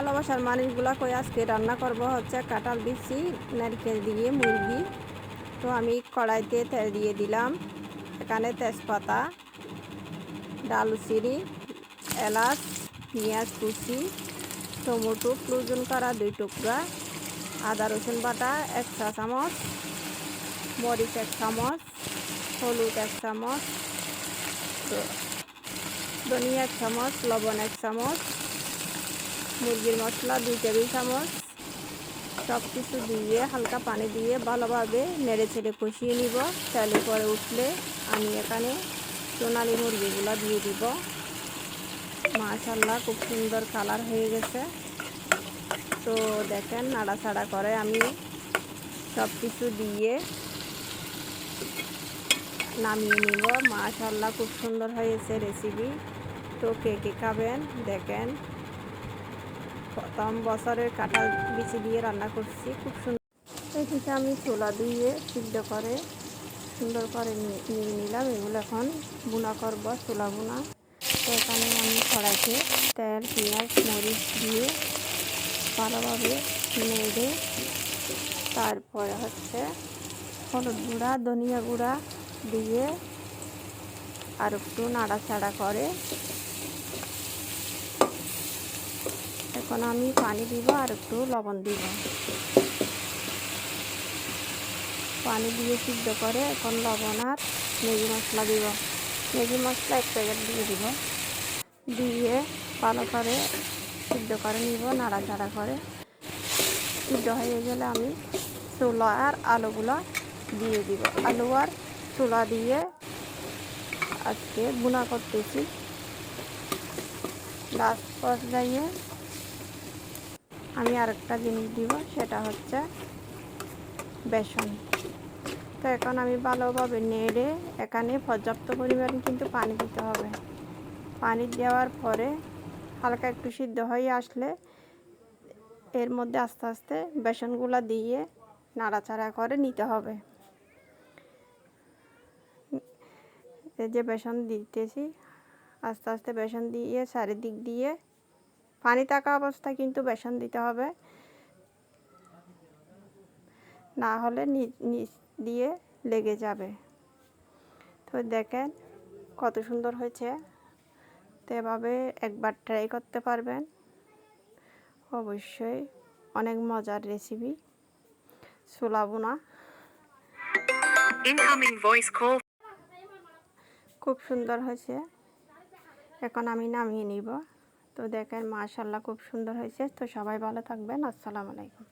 ভালোবাসার মানুষগুলা কই আজকে রান্না করব হচ্ছে কাঁঠাল দিচ্ছি নারকেল দিয়ে মুরগি। তো আমি কড়াইতে তেল দিয়ে দিলাম, এখানে তেজপাতা ডালচিনি এলাচ, পেঁয়াজ কুচি, টমেটো প্রয়োজন করা দুই টুকরা, আদা রসুন বাটা এক চা চামচ, মরিচ এক চামচ, হলুদ এক চামচ ধনিয়া এক চামচ, লবণ এক চামচ। মুরগির মশলা দুই টেবিল চামচ সব কিছু দিয়ে হালকা পানি দিয়ে ভালোভাবে নেড়ে ছেড়ে কষিয়ে নিব। চাইলে পরে উঠলে আমি এখানে সোনালি মুরগিগুলো দিয়ে দিব। মাশাল্লাহ খুব সুন্দর কালার হয়ে গেছে। তো দেখেন, নাড়াচাড়া করে আমি সব কিছু দিয়ে নামিয়ে নিব। মাশাল্লাহ খুব সুন্দর হয়েছে রেসিপি তো কে কে খাবেন, দেখেন। প্রথম বছরের কাঁঠাল বিচি দিয়ে রান্না করছি, খুব সুন্দর। এদিকে আমি চোলা দিয়ে সিদ্ধ করে, সুন্দর করে নিয়ে নিলাম। এগুলো এখন বুনা করব, চোলা বুনা তো এখানে আমি কড়াইতে তেল, পেঁয়াজ, মরিচ দিয়ে ভালোভাবে নেড়ে, তারপরে হচ্ছে হলুদ গুঁড়া, ধনিয়া গুঁড়া দিয়ে আর একটু নাড়াচাড়া করে এখন আমি পানি দিব আর একটু লবণ দিব। পানি দিয়ে সিদ্ধ করে এখন লবণ আর ম্যাগি মশলা দিব। ম্যাগি মশলা এক প্যাকেট দিয়ে দিব। দিয়ে ভালো করে সিদ্ধ করে নিব নাড়াচাড়া করে। সিদ্ধ হয়ে গেলে আমি চুলা আর আলুগুলো দিয়ে দিব। আলু আর চুলা দিয়ে আজকে বুনা করতেছি। লাস্ট পর্যায়ে আমি আরেকটা জিনিস দিব, সেটা হচ্ছে বেসন। তো এখন আমি ভালোভাবে নেড়ে এখানে পর্যাপ্ত পরিমাণ কিন্তু পানি দিতে হবে। পানি দেওয়ার পরে হালকা একটু সিদ্ধ হয়ে আসলে এর মধ্যে আস্তে আস্তে বেসনগুলো দিয়ে নাড়াচাড়া করে নিতে হবে। এই যে বেসন দিতেছি, আস্তে আস্তে বেসন দিয়ে চারিদিক দিয়ে পানি থাকা অবস্থায় কিন্তু বেসন দিতে হবে। না হলে নিচ দিয়ে লেগে যাবে। তো দেখেন কত সুন্দর হয়েছে। তো এভাবে একবার ট্রাই করতে পারবেন। অবশ্যই অনেক মজার রেসিপি ছোলাবো না। খুব সুন্দর হয়েছে। এখন আমি নামিয়ে নিব। তো দেখেন মাশাল্লাহ খুব সুন্দর হয়েছে। তো সবাই ভালো থাকবেন। আসসালামু আলাইকুম।